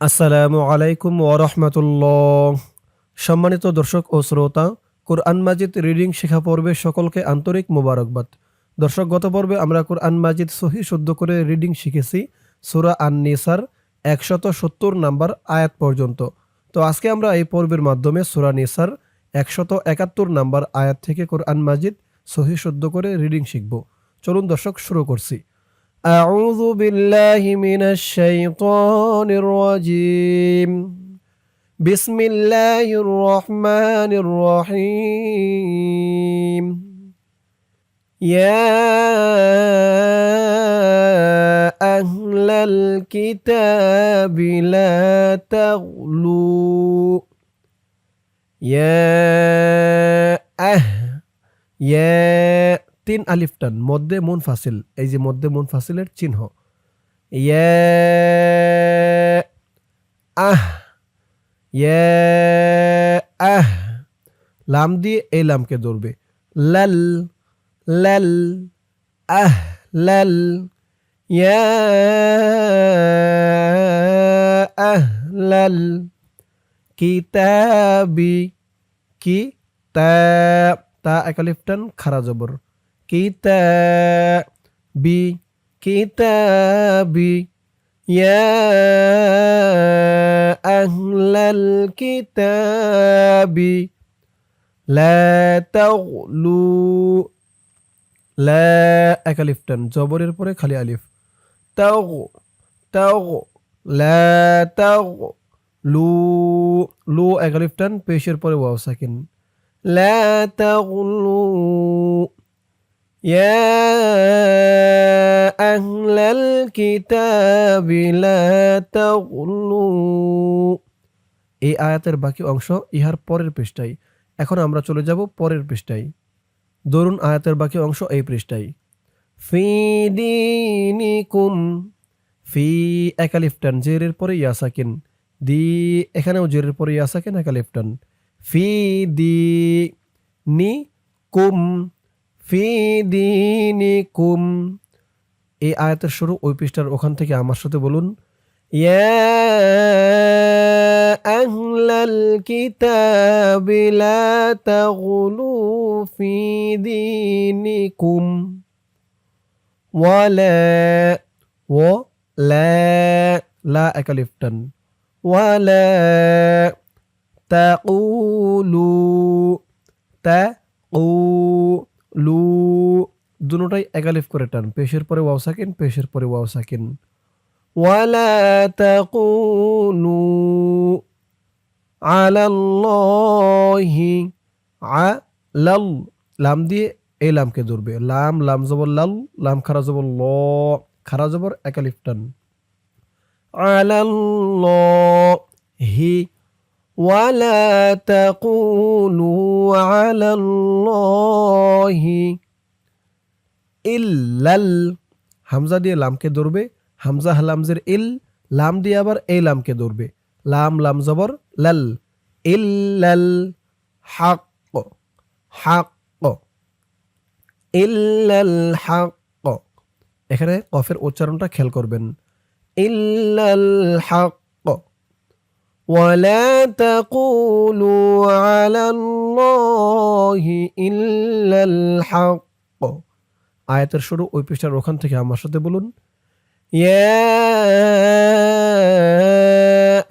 আসসালামু আলাইকুম ওরহমতুল্লাহ সম্মানিত দর্শক ও শ্রোতা, কোরআন মাজিদ রিডিং শেখা পর্বে সকলকে আন্তরিক মোবারকবাদ। দর্শক, গত পর্বে আমরা কোরআন মাজিদ সহি শুদ্ধ করে রিডিং শিখেছি, সুরা আন নিসার একশত সত্তর নাম্বার আয়াত পর্যন্ত। তো আজকে আমরা এই পর্বের মাধ্যমে সুরা নিসার, একশত একাত্তর নাম্বার আয়াত থেকে কোরআন মাজিদ সহি শুদ্ধ করে রিডিং শিখব। চলুন দর্শক, শুরু করছি। أعوذ بالله من الشيطان الرجيم. بسم الله الرحمن الرحيم. يا أهل الكتاب لا تغلوا. يا أه يا তিন আলিফ টান, মধ্যে মুন ফাসিল, এই যে মধ্যে মুন ফাসিলের চিহ্ন। ইয়ে আহ ইয়ে আহ, লাম দিয়ে এই লামকে ধরবে। লাল লাল, আহ, লাল, ইয়া, আহ, লাল, কিতাবি কি তা তা একালিফ টান, খারা জবর। كتابي كتابي يا أهل الكتاب لا تغلوا لا একালিফটান জবরের পরে খালি আলিফ তাও তাও লা তাও লু লু একালিফটান পেশের পরে ওয়াও সাকিন লা তাগলু يا أهل الكتاب لا تغلوا এই আয়াতের বাকি অংশ ইহার পরের পৃষ্ঠায় এখন আমরা চলে যাব পরের পৃষ্ঠায় দরুন আয়াতের বাকি অংশ এই পৃষ্ঠায় ফি দিনিকুম ফি একালিফটান জেরের পরে ইয়াসাকিন দি এখানেও জেরের পরে ইয়াসাকিন একালিফটান ফি দি নি কুম ফি দিনিকুম। এই আয়াতের শুরু, ওই পৃষ্ঠার ওখান থেকে আমার সাথে বলুন। ইয়া আহলাল কিতাবি লা তাগলু ফি দিনিকুম। ওয়ালা, ও, লা লা একালিফটান ওয়ালা তাকুলু তাকু লু দুটোটাই একালিফ করে টান। পেশের পরে ওয়াও সাকিন, পেশের পরে ওয়াও সাকিন। লাম দিয়ে এই লামকে ধরবে। লাম লাম জবর লাল, লাম খারা জবর ল, খারা জবর একালিফ টান। আলাল্লাহি ولا تقولوا على الله ইল্লাল হামজা দিয়ে লামকে ধরবে হামজা হালামজের ইল লাম দিয়ে আবার এই লামকে ধরবে লাম লাম জবর লাল ইল্লাল হাক হাক ইল্লাল হাক এখানে কফের উচ্চারণটা খেয়াল করবেন ইল্লাল হাক ولا تقولوا على الله إلا الحق আয়াতের শুরু ওই পৃষ্ঠার ওখান থেকে আমার সাথে বলুন يا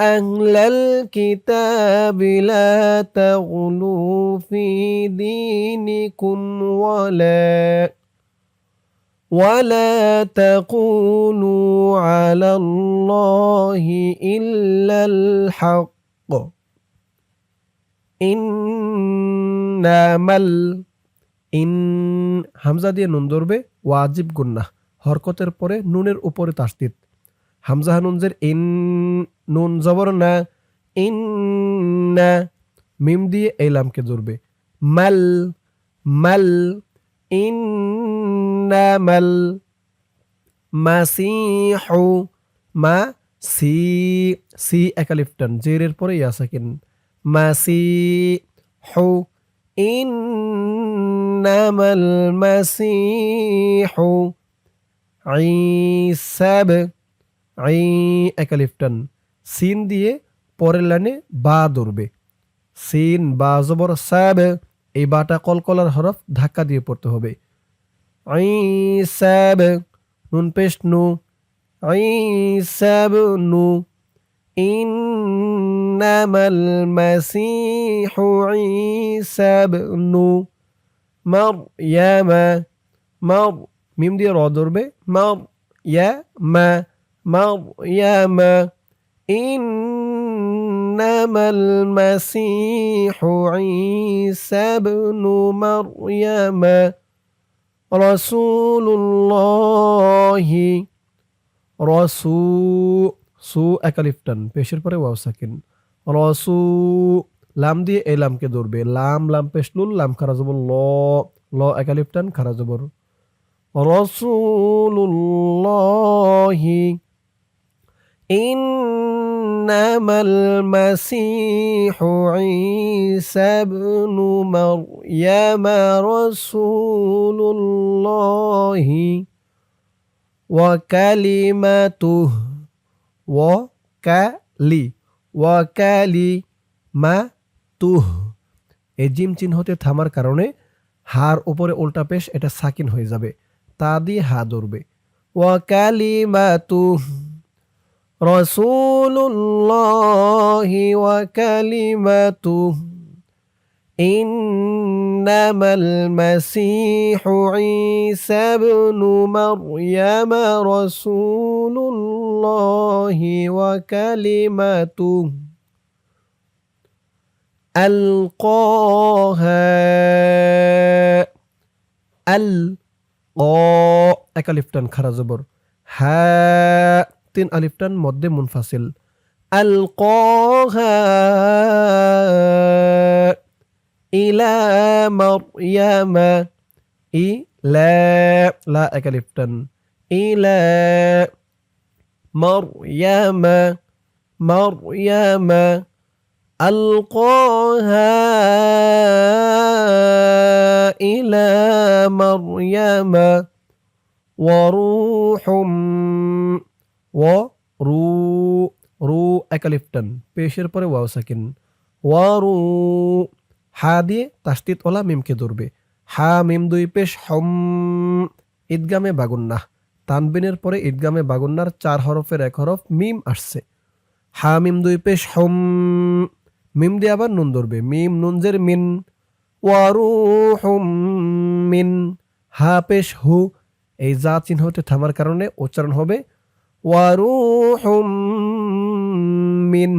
أهل الكتاب لا تغلوا في دينكم ولا ولا تقولوا على الله إلا الحق إنما ইন হামজা দিয়ে নুন ধরবে ওয়াজিব গুন্না হরকতের পরে নুনের উপরে তাস্তিত হামজা হানুনজের ইন নুন জবর না ইন না মিম দিয়ে এই লামকে ধরবে মাল মাল ইন্নামাল মাসিহু মা সি সি একালিফটান জেরের পরে ইয়াসাকিন মাসিহু ইন্নামাল মাসিহু ঈসাব আই একালিফটান সিন দিয়ে পরের লাইনে বা ধরবে সিন বা জবর সাব এই বাটা কলকলার হরফ ধাক্কা দিয়ে পড়তে হবে। عيساب نون بيشت نو عيسى بن إنما المسيح عيسى بن مريم. مر ميم دي را ضربة مريم. مريم. إنما المسيح عيسى بن مريم. রসুল্লাহি রসু, সু একালিফটান পেশের পরে ওয়াও সাকিন, রসু, লাম দিয়ে এই লামকে ধরবে, লাম লাম পেশলুল লাম খারাজবর ল ল একালিফটান খারাজবর রসুল্লাহি إنما المسيح عيسى ابن مريم رسول الله وكلمته وكالي وكلمته এই জিম চিহ্নতে থামার কারণে হার উপরে উল্টা পেশ এটা সাকিন হয়ে যাবে তা দিয়ে হা ধরবে رسول الله وكلمته إنما المسيح عيسى بن مريم رسول الله وكلمته ألقاها القا أكلفتن خرزبر ها তিন আলিফটান মধ্যে মুনফাসিল আলকাহা ইলা মারইয়ামা ইলা লা এক আলিফটান ইলা মারইয়ামা মারইয়ামা ألقاها إلى مريم وروح ও রু রু একালিফটন পেশের পরে ওয়াও সাকিন। ও রু, হা দিয়ে তাস্তিত ওলা মিমকে ধরবে। হা, মিম দুই পেশ, হম, ঈদগামে বাগুন্না তানবিনের পরে ঈদগামে বাগুন্নার চার হরফের এক হরফ মিম আসছে। হা, মিম দুই পেশ, হম, মিম দিয়ে আবার নুন ধরবে। মিম নুনজের মিন। ওয়ারু হুম, মিন। হা, পেশ, হু। এই যা চিহ্নতে থামার কারণে উচ্চারণ হবে ওয়ারু হুম মিন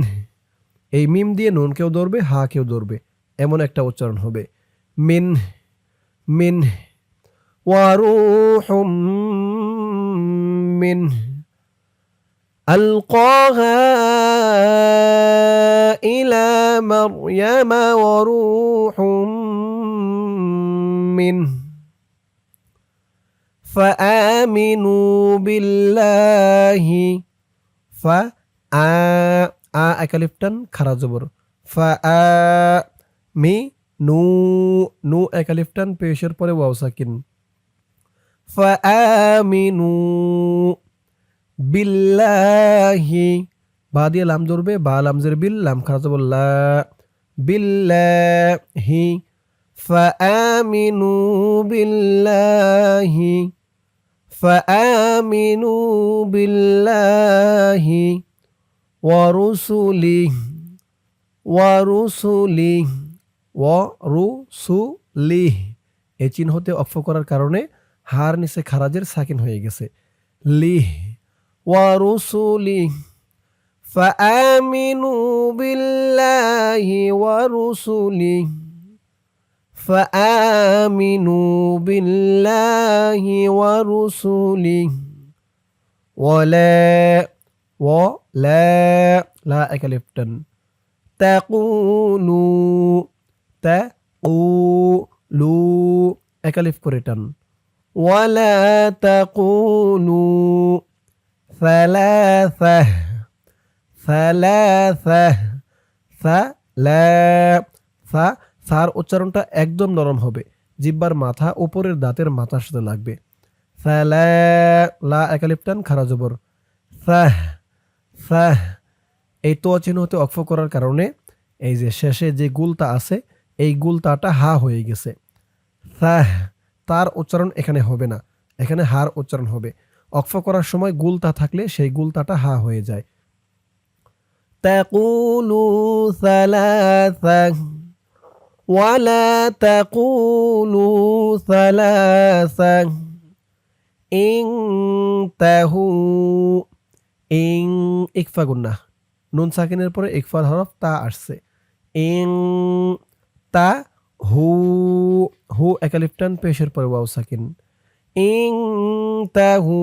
এই মিম দিয়ে নুন কেউ ধরবে হা কেউ ধরবে এমন একটা উচ্চারণ হবে মিন মিন ওয়ারু হুম মিন ألقاها إلى مريم وروح منه فآمنوا بالله فآ আ একালিফটান খারা জবর ফা আ মি নু নু একালিফটান পেশের পরে ওয়াও সাকিন ফা আমিনু বিল্লাহি বা দিয়ে লাম ধরবে বা লামজের বিল লাম খারা জবর লা বিল্লাহি فآمنوا بالله فآمنوا بالله ورسله ورسله ورسله এই চিহ্নতে অক্ষ করার কারণে হার নিচে খারাজের সাকিন হয়ে গেছে লিহ ورسله فآمنوا بالله ورسله فآمنوا بالله ورسله. ولا ولا لا أكلفتن تقولوا تقولوا أكلف كريتن ولا تقولوا ثلاثة ثلاثة ثلاثة সার উচ্চারণটা একদম নরম হবে। জিব্বার মাথা ওপরের দাঁতের মাথার সাথে লাগবে। লা একালিপ্টান, খারা জবর। স্যাহ স্যাহ এই তো চিহ্ন হতে অক্ষ করার কারণে এই যে শেষে যে গুলতা আছে, এই গুলতাটা হা হয়ে গেছে। স্যাহ তার উচ্চারণ এখানে হবে না। এখানে হার উচ্চারণ হবে। অক্ষ করার সময় গুলতা থাকলে সেই গুলতাটা হা হয়ে যায়। ولا تقولوا ثلاثة انتهوا ইং ইকফা গুন্না নুন সাকিনের পরে ইকফার হরফ তা আসছে ইং তা হু হু একালিফটান পেশের পরে ওয়াও সাকিন ইং তা হু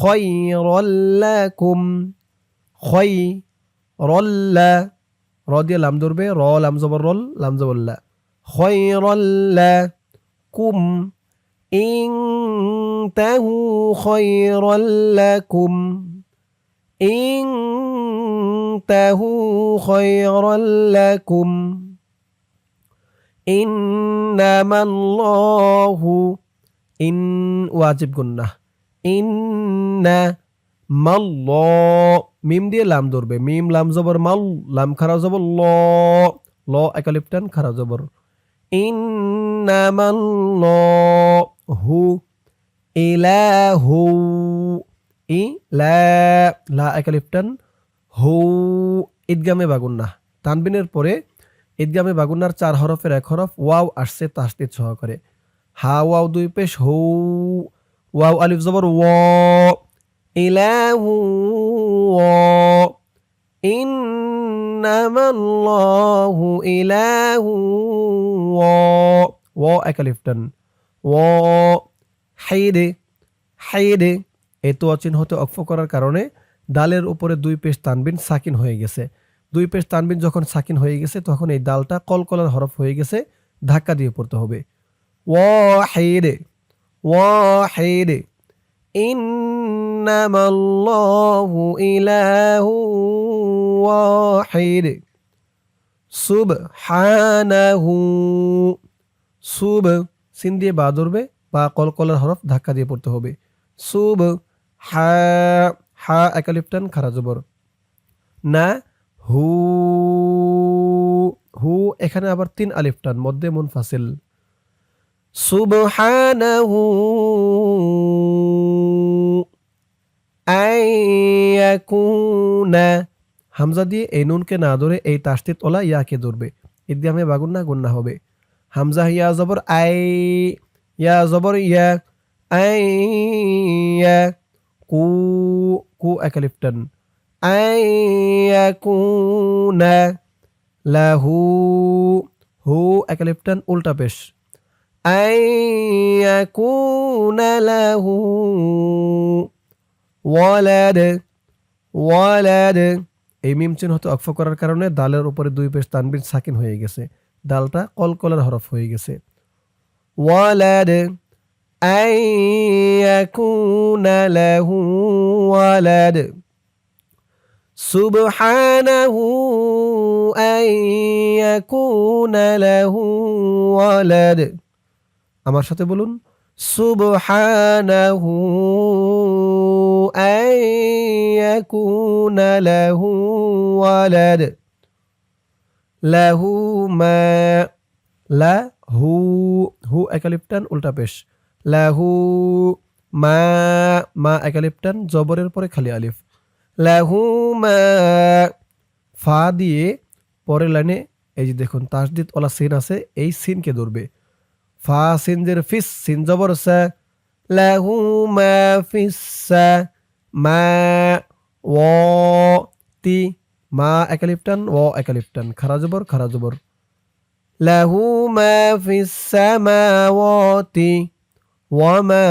খয়রল্লাকুম খয় রল্লা র দিয়ে লাম ধরবে র লাম জবর রল লাম জবল্লা খয়রল্লা কুম ইং তাহু খয়রল্লাকুম ইং তাহু খয়রল্লাকুম ইন্নামাল্লাহু ইন ওয়াজিব গুন্না ইন্না মাল্ল মিম দিয়ে লাম ধরবে। মিম লাম জবর মাল, লাম খারা জবর ল ল একালিপটান খারা জবর। ইন্নামাল্ল হু ইলাহু ই লা লা একালিপটান হু ঈদগামে বাগুন্না তানবিনের পরে ঈদগামে বাগুন্নার চার হরফের এক হরফ ওয়াও আসছে তাসদিদ সহকারে হা ওয়াও দুই পেশ হু ওয়াও আলিফ জবর ও إله و إنما الله إله و و একালিফটান ও হাইদে হাইদে এই তো অচিন হতে অক্ষ করার কারণে ডালের উপরে দুই পেশ তানবিন সাকিন হয়ে গেছে দুই পেশ তানবিন যখন সাকিন হয়ে গেছে তখন এই ডালটা কলকলার হরফ হয়ে গেছে ধাক্কা দিয়ে পড়তে হবে ও হাইদে ও হাইদে إنما الله إله واحد সুবহানাহু সুব সিন দিয়ে বা ধরবে বা কলকলার হরফ ধাক্কা দিয়ে পড়তে হবে সুব হা হা একালিপটান খারা জবর না হু হু এখানে আবার তিন আলিফটান মধ্যে মুনফাসিল সুবহানাহু আইয়াকুনা হামজা দিয়ে এই নুনকে না ধরে এই তাস্তিত ওলা ইয়াকে ধরবে। ঈদগামে বাগুন্না গুন্না হবে। হামজা ইয়া জবর আই, ইয়া জবর ইয়া, আই ইয়া, কু কু একালিফটান আইয়াকুনা লাহু, হু একালিফটান উল্টা পেশ। আইয়াকুনা লাহু ওয়ালাদ ওয়ালাদ এই মিম চিহ্ন হতে অক্ষ করার কারণে দালের উপরে দুই পেশ তানবিন সাকিন হয়ে গেছে ডালটা কলকলের হরফ হয়ে গেছে ওয়ালাদ আইয়াকুনা লাহু ওয়ালাদ سبحانه أن يكون له ولد আমার সাথে বলুন সুবহানাহু أن يكون له ولد له ما লাহু হু একালিপটান উল্টা পেশ লাহু মা মা একালিপটান জবরের পরে খালি আলিফ লাহু মা ফা দিয়ে পরের লাইনে এই যে দেখুন তাসদিদ ওলা সিন আছে এই সিনকে ধরবে ফা সিনজের ফিস সিন জবর সা লাহু মা ফিসা মা, ও, তি, মা একালিপটান, ও একালিপটান। খারা জবর খারা জবর। লাহু মা ফিস সামাওয়াতি ওয়া মা,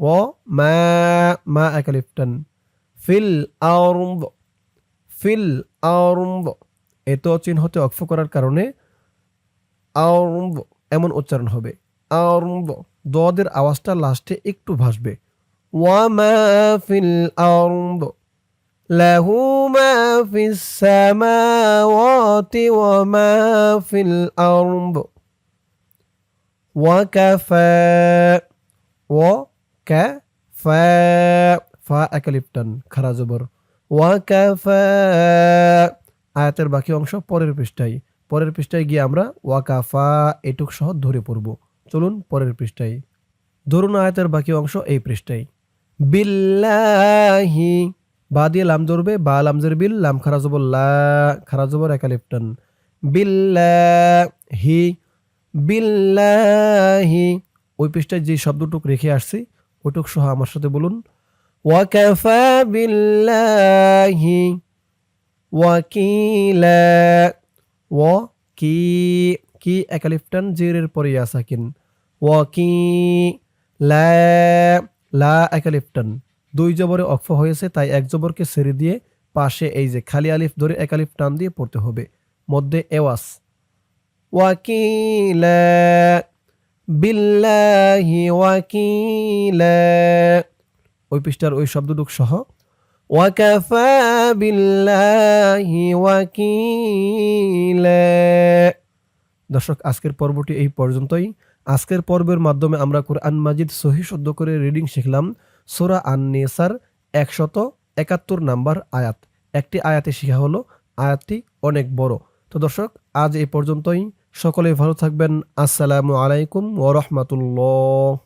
ও মা মা একালিপটান। ফিল আরদ ফিল আরদ এত চিহ্ন হতে অক্ষ করার কারণে আরদ এমন উচ্চারণ হবে। আরদ দদের আওয়াজটা লাস্টে একটু ভাসবে। ওয়ামা ফিল আরদ له ما في السماوات وما في الأرض وكفى وكفى فا أكليبتن خرا زبر ওয়াকাফা আয়াতের বাকি অংশ পরের পৃষ্ঠায় পরের পৃষ্ঠায় গিয়ে আমরা ওয়াকাফা এটুক সহ ধরে পড়ব চলুন পরের পৃষ্ঠায় ধরুন আয়াতের বাকি অংশ এই পৃষ্ঠায় বিল্লাহি। বা দিয়ে লাম ধরবে, বা লামজের বিল, লাম খারাজবর লা খারাজবর একালিপ্টন বিল্লাহি বিল্লাহি। ওই পৃষ্ঠায় যে শব্দটুক রেখে আসছি, ওইটুক সহ আমার সাথে বলুন। ওয়াকাফা বিল্লাহি, ওয়াকিলা, ও কি কি একালিফটান জেরের পরে আসাকিন ওয়াকি লা লা একালিফটান। দুই জবরে অক্ফ হয়েছে, তাই এক জবরকে ছেড়ে দিয়ে পাশে এই যে খালি আলিফ ধরে একালিফ টান দিয়ে পড়তে হবে। মধ্যে এওয়াস। ওয়াকিলা বিল্লাহি ওয়াকিলা। ওই পৃষ্ঠার ওই শব্দটুক সহ। ওয়াকাফা বিল্লাহি ওয়াকিলা। দর্শক, আজকের পর্বটি এই পর্যন্তই। আজকের পর্বের মাধ্যমে আমরা কোরআন মাজিদ সহি শুদ্ধ করে রিডিং শিখলাম। সোরা আন নেসার একশত একাত্তর নাম্বার আয়াত। একটি আয়াতে শিখা হলো, আয়াতটি অনেক বড়। তো দর্শক, আজ এ পর্যন্তই। সকলে ভালো থাকবেন। আসসালামু আলাইকুম ওরহমতুল্লাহ